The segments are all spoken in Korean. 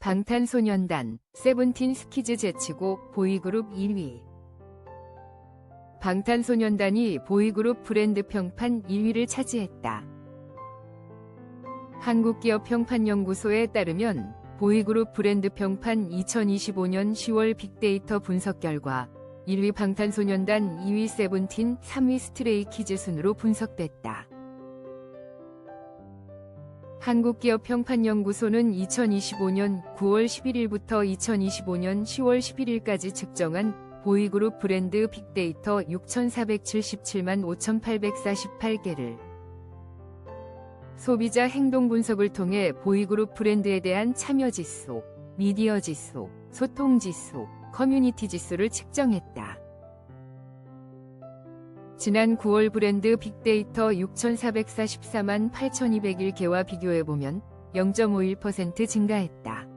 방탄소년단, 세븐틴 스키즈 제치고 보이그룹 1위. 방탄소년단이 보이그룹 브랜드 평판 1위를 차지했다. 한국기업 평판연구소에 따르면 보이그룹 브랜드 평판 2025년 10월 빅데이터 분석 결과 1위 방탄소년단, 2위 세븐틴, 3위 스트레이키즈 순으로 분석됐다. 한국기업평판연구소는 2025년 9월 11일부터 2025년 10월 11일까지 측정한 보이그룹 브랜드 빅데이터 6,477만 5,848개를 소비자 행동 분석을 통해 보이그룹 브랜드에 대한 참여 지수, 미디어 지수, 소통 지수, 커뮤니티 지수를 측정했다. 지난 9월 브랜드 빅데이터 6,444만 8,201개와 비교해보면 0.51% 증가했다.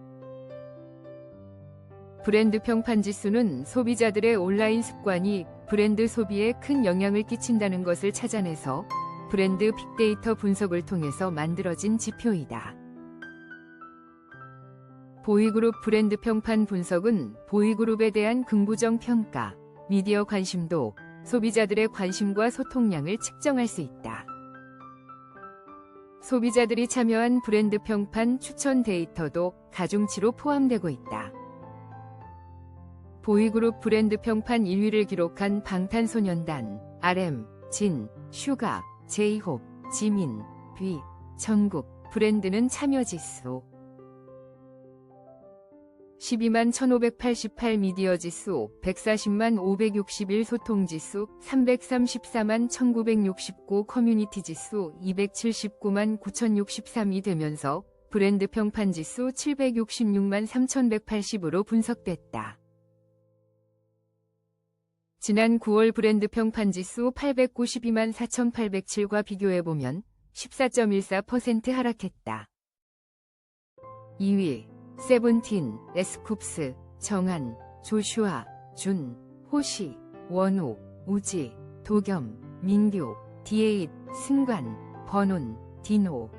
브랜드 평판 지수는 소비자들의 온라인 습관이 브랜드 소비에 큰 영향을 끼친다는 것을 찾아내서 브랜드 빅데이터 분석을 통해서 만들어진 지표이다. 보이그룹 브랜드 평판 분석은 보이그룹에 대한 긍부정 평가, 미디어 관심도, 소비자들의 관심과 소통량을 측정할 수 있다. 소비자들이 참여한 브랜드 평판 추천 데이터도 가중치로 포함되고 있다. 보이그룹 브랜드 평판 1위를 기록한 방탄소년단, RM, 진, 슈가, 제이홉, 지민, 비, 전국 브랜드는 참여 지수 12만 1588 미디어 지수, 140만 561 소통 지수, 334만 1969 커뮤니티 지수, 279만 9063이 되면서 브랜드 평판 지수 766만 3180으로 분석됐다. 지난 9월 브랜드 평판 지수 892만 4807과 비교해보면 14.14% 하락했다. 2위 세븐틴, 에스쿱스, 정한, 조슈아, 준, 호시, 원호, 우지, 도겸, 민규, 디에잇, 승관, 번온, 디노.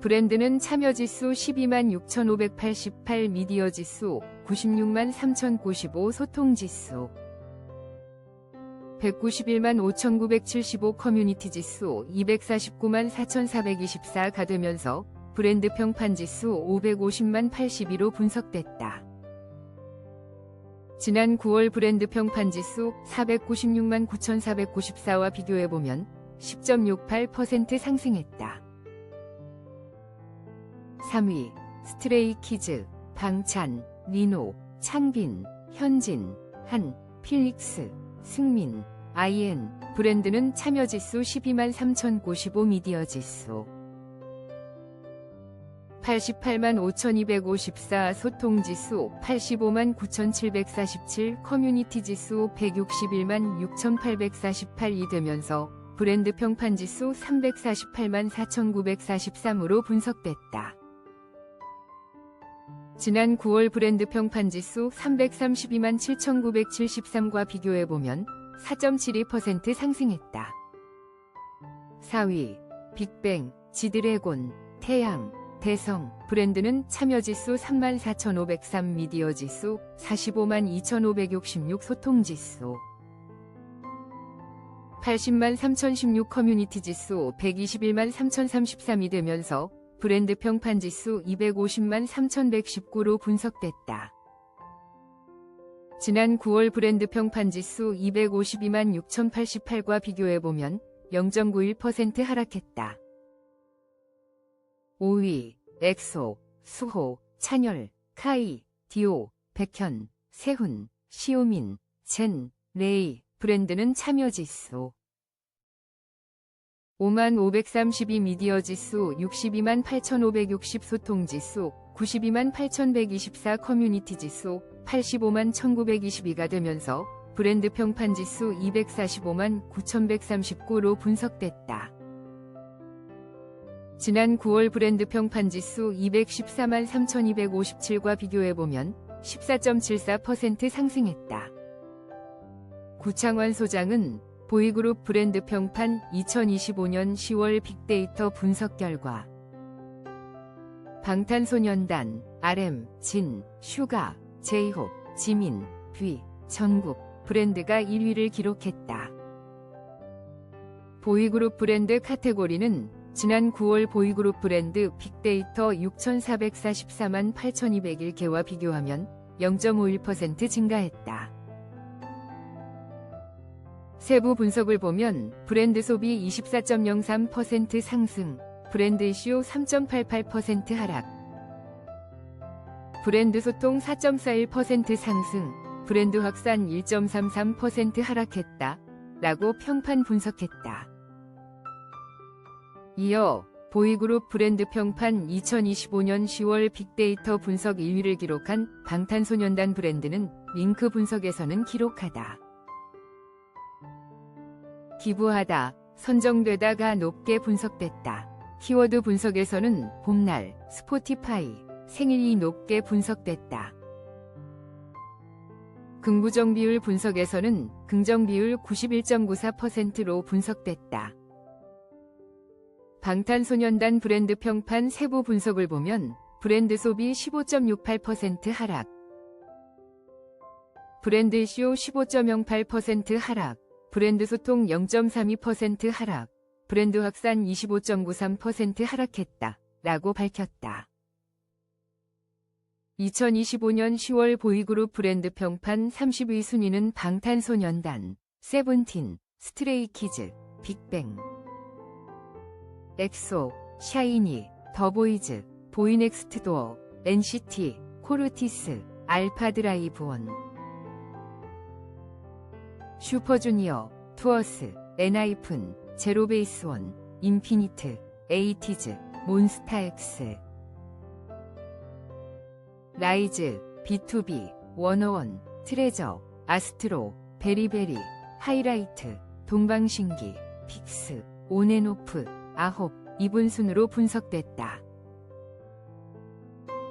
브랜드는 참여지수 12만 6,588 미디어지수 96만 3,095 소통지수 191만 5,975 커뮤니티지수 249만 4,424가 되면서 브랜드 평판 지수 550만 82로 분석됐다. 지난 9월 브랜드 평판 지수 496만 9,494와 비교해보면 10.68% 상승했다. 3위 스트레이 키즈, 방찬, 리노, 창빈, 현진, 한, 필릭스, 승민, 아이엔 브랜드는 참여 지수 12만 3,095 미디어 지수 88만 5254 소통 지수 85만 9747 커뮤니티 지수 161만 6848이 되면서 브랜드 평판 지수 348만 4943으로 분석됐다. 지난 9월 브랜드 평판 지수 332만 7973과 비교해보면 4.72% 상승했다. 4위 빅뱅, 지드래곤, 태양, 대성 브랜드는 참여지수 34,503 미디어지수 45만 2,566 소통지수 80만 3,016 커뮤니티지수 121만 3,033이 되면서 브랜드 평판지수 250만 3,119로 분석됐다. 지난 9월 브랜드 평판지수 252만 6,088과 비교해보면 0.91% 하락했다. 5위 엑소, 수호, 찬열, 카이, 디오, 백현, 세훈, 시오민, 젠, 레이 브랜드는 참여 지수 5만 532 미디어 지수 62만 8560 소통 지수 92만 8124 커뮤니티 지수 85만 1922가 되면서 브랜드 평판 지수 245만 9139로 분석됐다. 지난 9월 브랜드 평판 지수 214만 3257과 비교해보면 14.74% 상승했다. 구창환 소장은 보이그룹 브랜드 평판 2025년 10월 빅데이터 분석 결과 방탄소년단, RM, 진, 슈가, 제이홉, 지민, 뷔, 전국 브랜드가 1위를 기록했다. 보이그룹 브랜드 카테고리는 지난 9월 보이그룹 브랜드 빅데이터 6,444만 8,201개와 비교하면 0.51% 증가했다. 세부 분석을 보면 브랜드 소비 24.03% 상승, 브랜드 이슈 3.88% 하락, 브랜드 소통 4.41% 상승, 브랜드 확산 1.33% 하락했다. 라고 평판 분석했다. 이어 보이그룹 브랜드 평판 2025년 10월 빅데이터 분석 1위를 기록한 방탄소년단 브랜드는 링크 분석에서는 기록하다. 기부하다, 선정되다가 높게 분석됐다. 키워드 분석에서는 봄날, 스포티파이, 생일이 높게 분석됐다. 긍부정 비율 분석에서는 긍정 비율 91.94%로 분석됐다. 방탄소년단 브랜드 평판 세부 분석을 보면 브랜드 소비 15.68% 하락, 브랜드 이슈 15.08% 하락, 브랜드 소통 0.32% 하락, 브랜드 확산 25.93% 하락했다. 라고 밝혔다. 2025년 10월 보이그룹 브랜드 평판 30위 순위는 방탄소년단, 세븐틴, 스트레이키즈, 빅뱅, 엑소, 샤이니, 더보이즈, 보이넥스트도어, NCT, 코르티스, 알파드라이브원, 슈퍼주니어, 투어스, 엔하이픈, 제로베이스원, 인피니트, 에이티즈, 몬스타엑스, 라이즈, B2B, 원어원, 트레저, 아스트로, 베리베리, 하이라이트, 동방신기, 픽스, 온앤오프, 아홉, 이분 순으로 분석됐다.